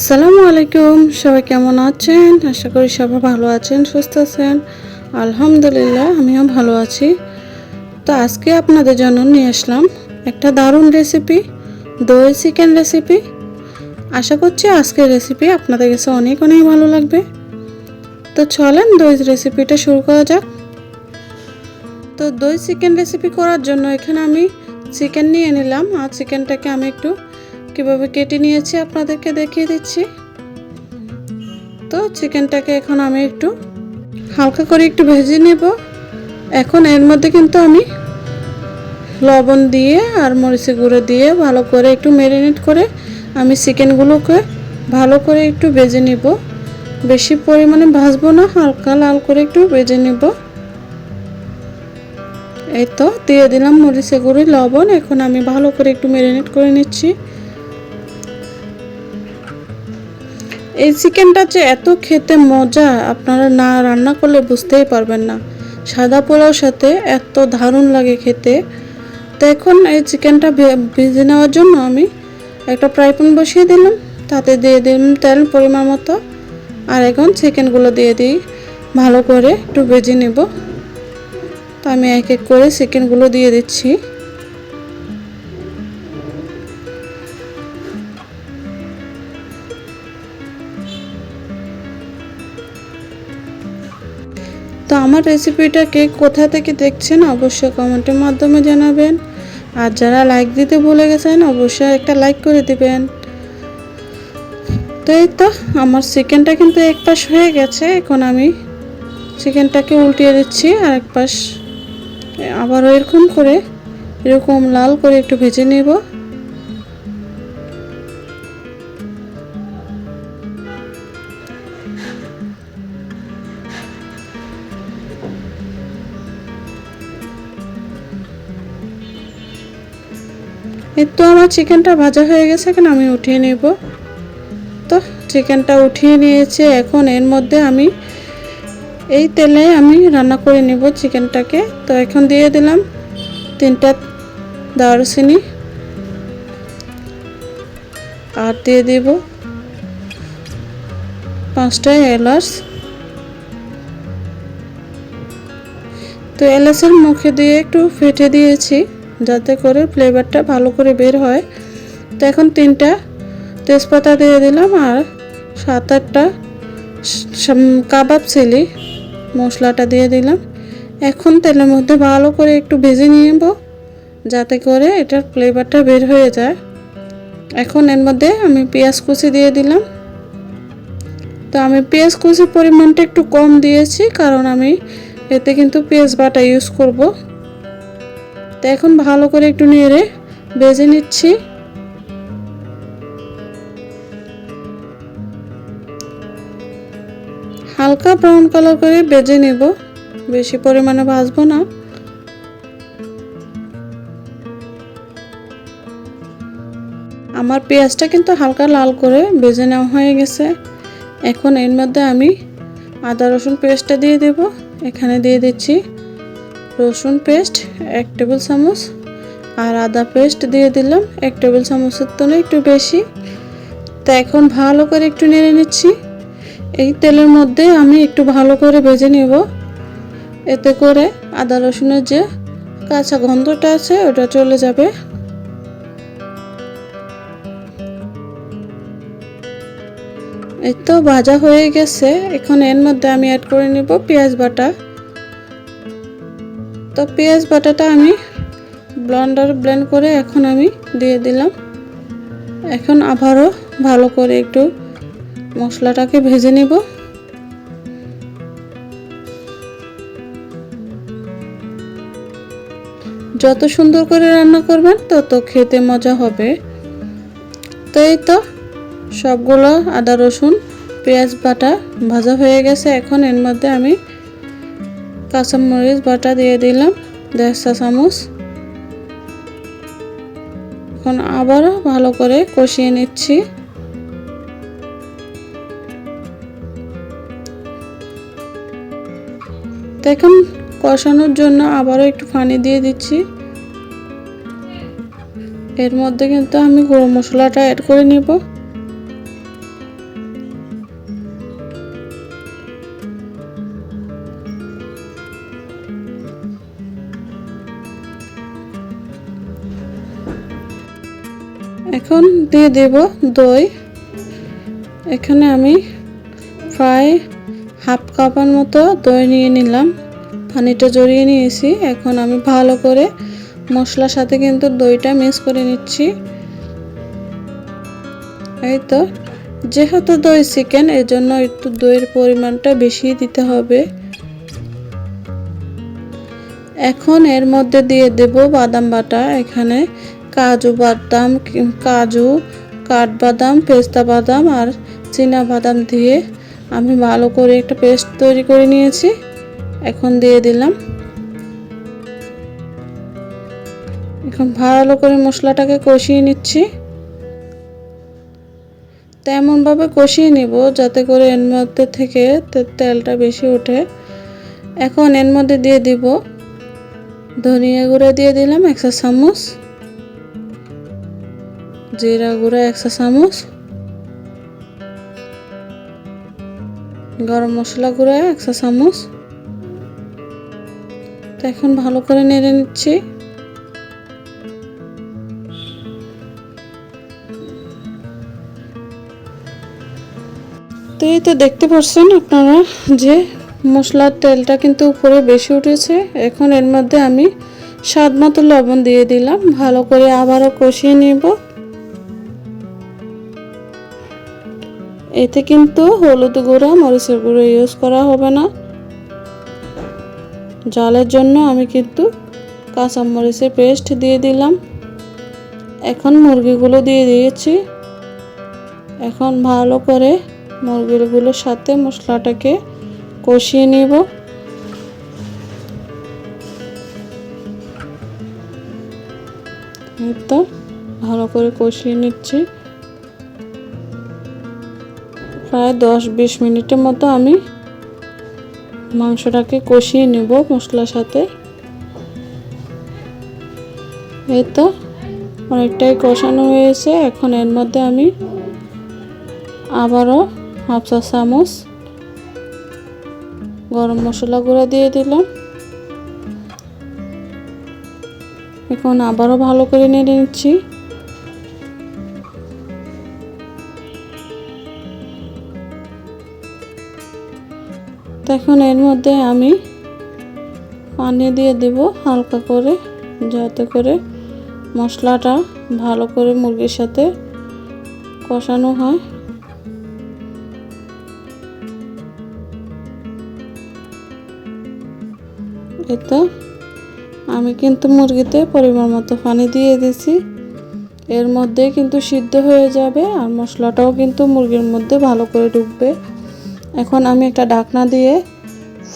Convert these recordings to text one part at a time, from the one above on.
আসসালামু আলাইকুম, সবাই কেমন আছেন? আশা করি সবাই ভালো আছেন, সুস্থ আছেন। আলহামদুলিল্লাহ, আমিও ভালো আছি। তো আজকে আপনাদের জন্য নিয়ে আসলাম একটা দারুণ রেসিপি দই চিকেন রেসিপি আশা করছি আজকের রেসিপি আপনাদের কাছে অনেক অনেক ভালো লাগবে। তো চলেন দই রেসিপিটা শুরু করা যাক। তো দই চিকেন রেসিপি করার জন্য এখানে আমি চিকেন নিয়ে নিলাম, আর চিকেনটাকে আমি একটু কীভাবে কেটে নিয়েছি আপনাদেরকে দেখিয়ে দিচ্ছি। তো চিকেনটাকে এখন আমি একটু হালকা করে একটু ভেজে নেব। এখন এর মধ্যে কিন্তু আমি লবণ দিয়ে আর মরিচি গুঁড়ো দিয়ে ভালো করে একটু ম্যারিনেট করে আমি চিকেনগুলোকে ভালো করে একটু ভেজে নিব। বেশি পরিমাণে ভাজবো না, হালকা লাল করে একটু ভেজে নেব। এই তো দিয়ে দিলাম মরিচে গুঁড়ি, লবণ। এখন আমি ভালো করে একটু ম্যারিনেট করে নিচ্ছি। এই চিকেনটা যে এত খেতে মজা, আপনারা না রান্না করলে বুঝতেই পারবেন না। সাদা পোলাওর সাথে এত দারুণ লাগে খেতে। তো এখন এই চিকেনটা ভেজে নেওয়ার জন্য আমি একটা ফ্রাই প্যান বসিয়ে দিলাম। তাতে দিয়ে দিলাম তেল পরিমাণ মতো। আর এখন চিকেনগুলো দিয়ে দিই। ভালো করে একটু ভেজে নেব। তো আমি এক এক করে চিকেনগুলো দিয়ে দিচ্ছি। তো আমার রেসিপিটাকে কোথা থেকে দেখছেন অবশ্যই কমেন্টের মাধ্যমে জানাবেন। আর যারা লাইক দিতে ভুলে গেছেন, অবশ্যই একটা লাইক করে দিবেন। তো এই তো, আমার চিকেনটা কিন্তু এক পাশ হয়ে গেছে, এখন আমি চিকেনটাকে উল্টিয়ে দিচ্ছি আর এক পাশ আবার এরকম করে, এরকম লাল করে একটু ভেজে নেব। তো আমার চিকেনটা ভাজা হয়ে গেছে, এখন আমি উঠিয়ে নেব। তো চিকেনটা উঠিয়ে নিয়েছে, এখন এর মধ্যে আমি এই তেলে আমি রান্না করে নেব চিকেনটাকে। তো এখন দিয়ে দিলাম তিনটা দারুচিনি। আর দিয়ে দেব পাঁচটা এলাচ। তো এলাচের মুখে দিয়ে একটু ফেটে দিয়েছি। যাতে করে ফ্লেভারটা ভালো করে বের হয়। তো এখন তিনটা তেজপাতা দিয়ে দিলাম আর সাত আটটা কাবাব চিলি মশলাটা দিয়ে দিলাম। এখন তেলের মধ্যে ভালো করে একটু ভেজে নিব যাতে করে এটার ফ্লেভারটা বের হয়ে যায়। এখন এর মধ্যে আমি পেঁয়াজ কুচি দিয়ে দিলাম। তো আমি পেঁয়াজ কুচির পরিমাণটা একটু কম দিয়েছি কারণ আমি এতে কিন্তু পেঁয়াজ বাটা ইউজ করব। তো এখন ভালো করে একটু নেড়ে ভেজে নিচ্ছি। হালকা ব্রাউন কালার করে বেজে নেব। বেশি পরিমাণে ভাজবো না। আমার পেঁয়াজটা কিন্তু হালকা লাল করে বেজে নেওয়া হয়ে গেছে। এখন এর মধ্যে আমি আদা রসুন পেস্টটা দিয়ে দেব। এখানে দিয়ে দিচ্ছি রসুন পেস্ট এক টেবিল চামচ আর আদা পেস্ট দিয়ে দিলাম এক টেবিল চামচের তো একটু বেশি। তা এখন ভালো করে একটু নেড়ে নিচ্ছি। এই তেলের মধ্যে আমি একটু ভালো করে ভেজে নেব। এতে করে আদা রসুনের যে কাঁচা গন্ধটা আছে, ওটা চলে যাবে। এই তো ভাজা হয়ে গেছে। এখন এর মধ্যে আমি অ্যাড করে নেব পেঁয়াজ বাটা। তো পেঁয়াজ বাটাটা আমি ব্লেন্ডার ব্লেন্ড করে এখন আমি দিয়ে দিলাম। এখন আবারও ভালো করে একটু মশলাটাকে ভেজে নিব। যত সুন্দর করে রান্না করবেন তত খেতে মজা হবে। তো এই তো সবগুলো আদা রসুন, পেঁয়াজ বাটা ভাজা হয়ে গেছে। এখন এর মধ্যে আমি কাঁচামরিচ বাটা দিয়ে দিলাম দেড়শা চামচ। এখন আবারও ভালো করে কষিয়ে নিচ্ছি। দেখুন কষানোর জন্য আবারও একটু পানি দিয়ে দিচ্ছি। এর মধ্যে কিন্তু আমি গরম মশলাটা অ্যাড করে নিব। এখন দিয়ে দেব দই। এখানে আমি প্রায় হাফ কাপের মতো দই নিয়ে নিলাম। পানিটা জড়িয়ে নিয়েছি। এখন আমি ভালো করে মশলার সাথে কিন্তু দইটা মিক্স করে নিচ্ছি। এই তো, যেহেতু দই চিকেন এর জন্য একটু দইয়ের পরিমাণটা বেশি দিতে হবে। এখন এর মধ্যে দিয়ে দেব বাদাম বাটা। এখানে কাজু বাদাম, কাজু, কাঠবাদাম, পেস্তা বাদাম আর চীনা বাদাম দিয়ে আমি ভালো করে একটা পেস্ট তৈরি করে নিয়েছি। এখন দিয়ে দিলাম। এখন ভালো করে মশলাটাকে কষিয়ে নিচ্ছি। তেমনভাবে কষিয়ে নিব যাতে করে এর মধ্যে থেকে তেলটা বেশি ওঠে। এখন এর মধ্যে দিয়ে দিব। ধনিয়া গুঁড়া দিয়ে দিলাম একশো চামচ। জিরা গুঁড়া একশো চামচ গরম মশলা গুঁড়া একশো চামচ তো এখন ভালো করে নেড়ে নিচ্ছি। তো এই তো দেখতে পাচ্ছেন আপনারা যে মশলার তেলটা কিন্তু উপরে বেশি উঠেছে। এখন এর মধ্যে আমি স্বাদ মতো লবণ দিয়ে দিলাম। ভালো করে আবারও কষিয়ে নিব। এতে কিন্তু হলুদ গুঁড়া, মরিচের গুঁড়ো ইউজ করা হবে না। জলের জন্য আমি কিন্তু কাঁচা মরিচের পেস্ট দিয়ে দিলাম। এখন মুরগিগুলো দিয়ে দিয়েছি। এখন ভালো করে মুরগিগুলোর সাথে মশলাটাকে কষিয়ে নিব। ভালো করে কষিয়ে নিচ্ছি। প্রায় দশ বিশ মিনিটের মতো আমি মাংসটাকে কষিয়ে নেব মশলার সাথে। এই তো, অনেকটাই কষানো হয়েছে। এখন এর মধ্যে আমি আবারও হাফ চা চামচ গরম মশলা গুঁড়া দিয়ে দিলাম। এখন আবারও ভালো করে নেড়ে নিচ্ছি। তো এখন এর মধ্যে আমি পানি দিয়ে দেব হালকা করে, যাতে করে মশলাটা ভালো করে মুরগির সাথে কষানো হয়। এই তো আমি কিন্তু মুরগিতে পরিমাণ মতো পানি দিয়ে দিয়েছি এর মধ্যে কিন্তু সিদ্ধ হয়ে যাবে আর মশলাটাও কিন্তু মুরগির মধ্যে ভালো করে ঢুকবে এখন আমি একটা ঢাকনা দিয়ে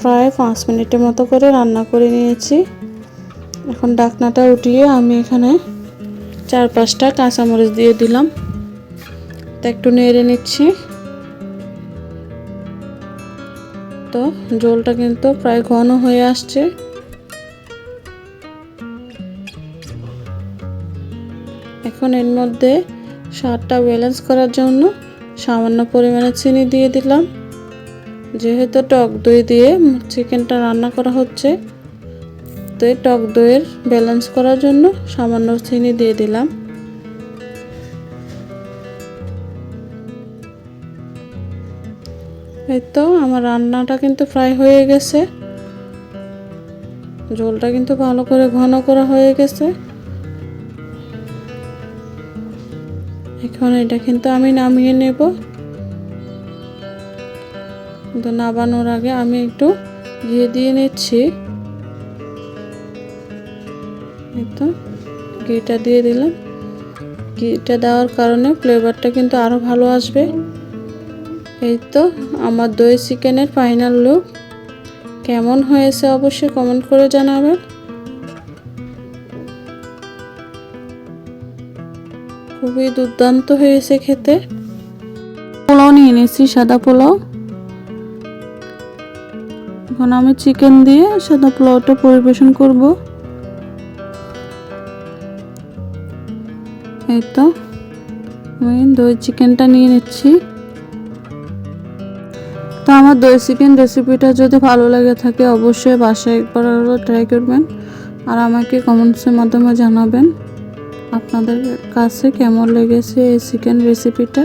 প্রায় পাঁচ মিনিটের মতো করে রান্না করে নিয়েছি। এখন ঢাকনাটা উঠিয়ে আমি এখানে চার পাঁচটা কাঁচামরিচ দিয়ে দিলাম। তা একটু নেড়ে নিচ্ছি। তো জলটা কিন্তু প্রায় ঘন হয়ে আসছে। এখন এর মধ্যে স্বাদটা ব্যালেন্স করার জন্য সামান্য পরিমাণে চিনি দিয়ে দিলাম। যেহেতু টক দই দিয়ে চিকেনটা রান্না করা হচ্ছে তো এই টক দইয়ের ব্যালেন্স করার জন্য সামান্য চিনি দিয়ে দিলাম। এই তো আমার রান্নাটা কিন্তু ফ্রাই হয়ে গেছে। ঝোলটা কিন্তু ভালো করে ঘন করা হয়ে গেছে। এখন এটা কিন্তু আমি নামিয়ে নেব। কিন্তু নামানোর আগে আমি একটু ঘিয়ে দিয়ে নিচ্ছি। তো, ঘিটা দিয়ে দিলাম। ঘিটা দেওয়ার কারণে ফ্লেভারটা কিন্তু আরও ভালো আসবে। এই তো, আমার দই চিকেনের ফাইনাল লুক কেমন হয়েছে অবশ্যই কমেন্ট করে জানাবেন। খুবই দুর্দান্ত হয়েছে খেতে। পোলাও নিয়ে নিয়েছি সাদা পোলাও। এখন আমি চিকেন দিয়ে সাদা পোলাওটা পরিবেশন করব। এই তো, আমি দই চিকেনটা নিয়ে নিচ্ছি। তো আমার দই চিকেন রেসিপিটা যদি ভালো লাগে থাকে, অবশ্যই বাসায় একবার হলো ট্রাই করবেন। আর আমাকে কমেন্টসের মাধ্যমে জানাবেন, আপনাদের কাছে কেমন লেগেছে এই চিকেন রেসিপিটা